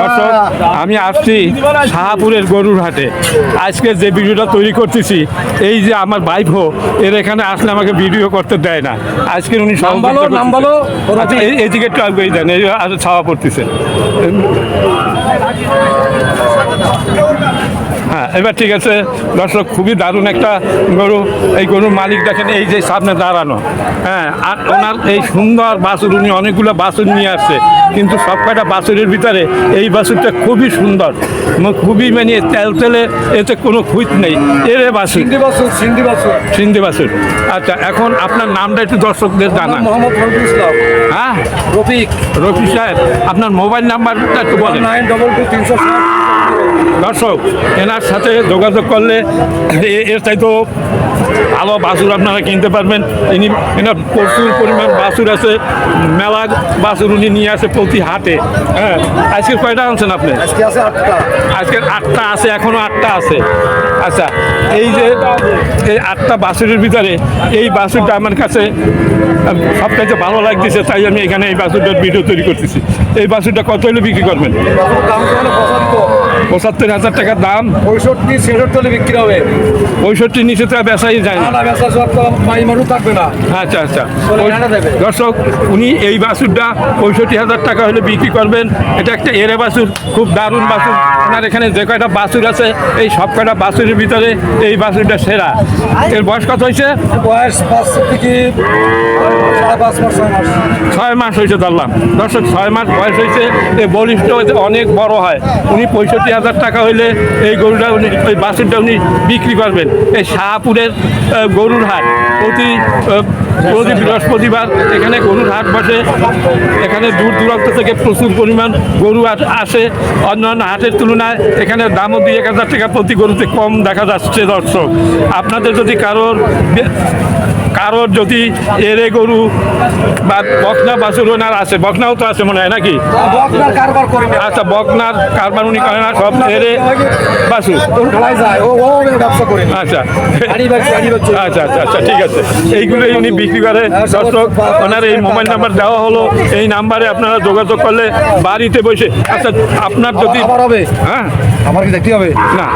দর্শক আমি আসছি শাহাপুরের গরুর হাটে। আজকে যে ভিডিওটা তৈরি করতেছি এই যে আমার ভাইপো এর এখানে আসলে আমাকে ভিডিও করতে দেয় না। আজকে উনি এদিকে। আচ্ছা এইদিকে একটু আগে দেন এই ছাওয়া পড়তেছে। হ্যাঁ এবার ঠিক আছে দর্শক খুবই দারুণ একটা গরু। এই গরুর মালিক দেখেন এই যে সামনে দাঁড়ানো। হ্যাঁ আর ওনার এই সুন্দর বাছুর উনি অনেকগুলো বাছুর নিয়ে আসছে। কিন্তু সব কয়টা বাছুরের ভিতরে এই বাছুরটা খুবই সুন্দর। খুবই মানে তেল তেলে এতে কোনো খুঁত নেই। এর বাছুর। সিন্ধি বাসু সিন্ধি বাসু সিন্ধি বাছুর। আচ্ছা এখন আপনার নামটা একটু দর্শকদের জানান। মোহাম্মদ রফিক ইসলাম। হ্যাঁ? রফিক। রফি সাহেব আপনার মোবাইল নাম্বারটা একটু বলেন। নাইন ডবল টু তিনশো ষাট। দর্শক এনার সাথে যোগাযোগ করলে এর চাইতেও ভালো বাছুর আপনারা কিনতে পারবেন। ইনি এনার প্রচুর পরিমাণ বাছুর আছে মেলা বাছুর উনি নিয়ে আসে প্রতি হাটে। হ্যাঁ আজকে কয়টা আনছেন আপনি? আজকে আছে আটটা। আজকে আটটা আছে এখনও আটটা আছে। আচ্ছা এই যে এই আটটা বাছুরের ভিতরে এই বাছুরটা আমার কাছে সবথেকে ভালো লাগতেছে তাই আমি এখানে এই বাছুরটার ভিডিও তৈরি করতেছি। এই বাছুরটা কত হলে বিক্রি করবেন? বাসুর পঁচাত্তর। হাজার টাকার দাম? পঁয়ষট্টি ছেষট্টি হলে বিক্রি হবে। পঁয়ষট্টি নিচে তো আর বেচাই যায় না। বেচা সব মাই মানুষ থাকবে না। আচ্ছা আচ্ছা। দর্শক উনি এই বাছুরটা পঁয়ষট্টি হাজার টাকা হলে বিক্রি করবেন। এটা একটা এরে বাছুর খুব দারুণ বাছুর ওনার এখানে যে কয়টা বাছুর আছে এই সব কয়টা বাছুরের ভিতরে এই বাছুরটা সেরা। এর বয়স কত হয়েছে? বয়স পাঁচ থেকে ছয় মাস হয়েছে ধরলাম। দর্শক ছয় মাস বয়স হয়েছে, এই বলিষ্ঠ অনেক বড় হয়। উনি পঁয়ষট্টি হাজার টাকা হইলে এই গরুটা উনি ওই বাছুরটা উনি বিক্রি করবেন। এই শাহপুরের গরুর হাট। প্রতি প্রতি বৃহস্পতিবার এখানে গরুর হাট বসে। এখানে দূর দূরান্ত থেকে প্রচুর পরিমাণ গরু আস- অন্যান্য হাটের তুলনায় এখানে দামও দুই এক হাজার টাকা প্রতি গরুতে কম দেখা যাচ্ছে, দর্শক। আপনাদের যদি কারোর কারোর যদি এরে গরু বা বকনা বাছুর ওনার আছে বকনাও তো আছে মনে হয় নাকি? আচ্ছা বকনার কারবার উনি করে না সব এরে বাছুর? না। আচ্ছা। আচ্ছা আচ্ছা আচ্ছা ঠিক আছে। এইগুলোই উনি বিক্রি করে। দর্শক ওনার এই মোবাইল নাম্বার দেওয়া হলো। এই নাম্বারে আপনারা যোগাযোগ করলে বাড়িতে বসে আচ্ছা আপনার যদি হ্যাঁ? আমার কি দেখতে হবে? না।